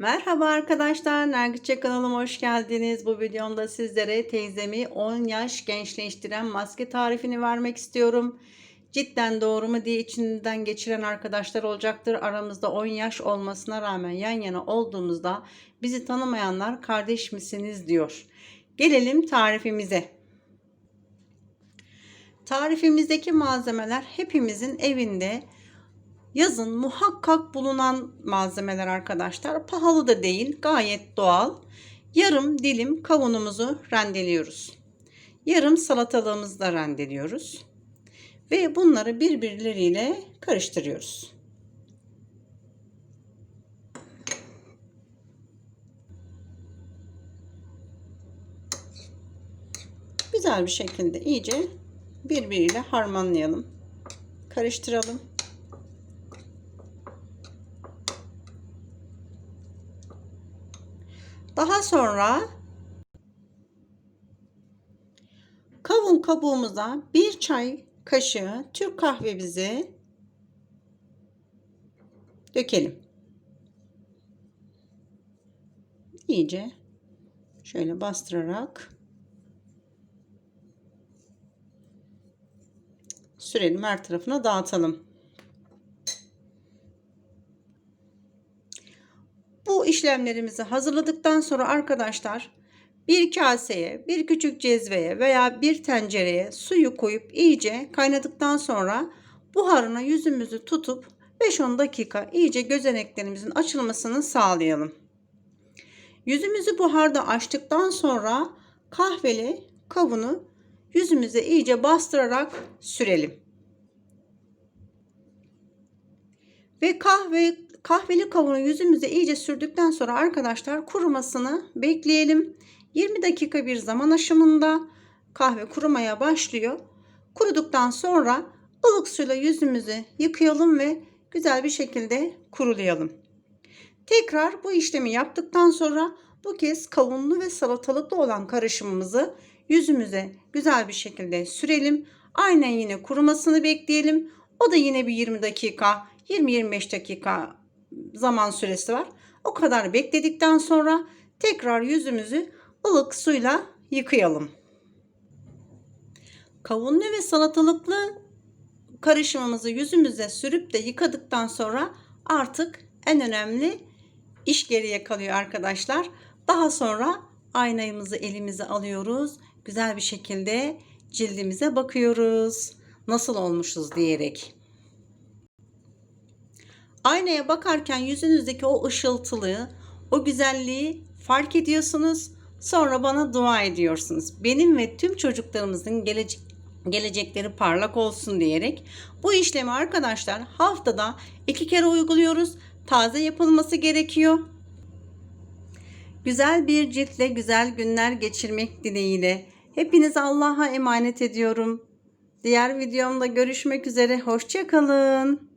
Merhaba arkadaşlar, Nergitçe kanalıma hoş geldiniz. Bu videomda sizlere teyzemi 10 yaş gençleştiren maske tarifini vermek istiyorum. Cidden doğru mu diye içinden geçiren arkadaşlar olacaktır. Aramızda 10 yaş olmasına rağmen yan yana olduğumuzda bizi tanımayanlar kardeş misiniz diyor. Gelelim tarifimize. Tarifimizdeki malzemeler hepimizin evinde yazın muhakkak bulunan malzemeler arkadaşlar. Pahalı da değil, gayet doğal. Yarım dilim kavunumuzu rendeliyoruz. Yarım salatalığımızı da rendeliyoruz. Ve bunları birbirleriyle karıştırıyoruz. Güzel bir şekilde iyice birbiriyle harmanlayalım. Karıştıralım. Daha sonra kavun kabuğumuza bir çay kaşığı Türk kahvemizi dökelim. İyice şöyle bastırarak sürelim her tarafına dağıtalım. Bu işlemlerimizi hazırladıktan sonra arkadaşlar bir kaseye, bir küçük cezveye veya bir tencereye suyu koyup iyice kaynadıktan sonra buharına yüzümüzü tutup 5-10 dakika iyice gözeneklerimizin açılmasını sağlayalım. Yüzümüzü buharda açtıktan sonra kahveli kavunu yüzümüze iyice bastırarak sürelim. Ve kahve kahveli kavunu yüzümüze iyice sürdükten sonra arkadaşlar kurumasını bekleyelim. 20 dakika bir zaman aşımında kahve kurumaya başlıyor. Kuruduktan sonra ılık suyla yüzümüzü yıkayalım ve güzel bir şekilde kurulayalım. Tekrar bu işlemi yaptıktan sonra bu kez kavunlu ve salatalıklı olan karışımımızı yüzümüze güzel bir şekilde sürelim. Aynen yine kurumasını bekleyelim. O da yine bir 20 dakika, 20-25 dakika zaman süresi var. O kadar bekledikten sonra tekrar yüzümüzü ılık suyla yıkayalım. Kavunlu ve salatalıklı karışımımızı yüzümüze sürüp de yıkadıktan sonra artık en önemli iş geriye kalıyor arkadaşlar. Daha sonra aynamızı elimize alıyoruz. Güzel bir şekilde cildimize bakıyoruz. Nasıl olmuşuz diyerek. Aynaya bakarken yüzünüzdeki o ışıltılığı, o güzelliği fark ediyorsunuz. Sonra bana dua ediyorsunuz. Benim ve tüm çocuklarımızın gelecek gelecekleri parlak olsun diyerek bu işlemi arkadaşlar haftada iki kere uyguluyoruz. Taze yapılması gerekiyor. Güzel bir ciltle güzel günler geçirmek dileğiyle. Hepiniz Allah'a emanet ediyorum. Diğer videomda görüşmek üzere. Hoşçakalın.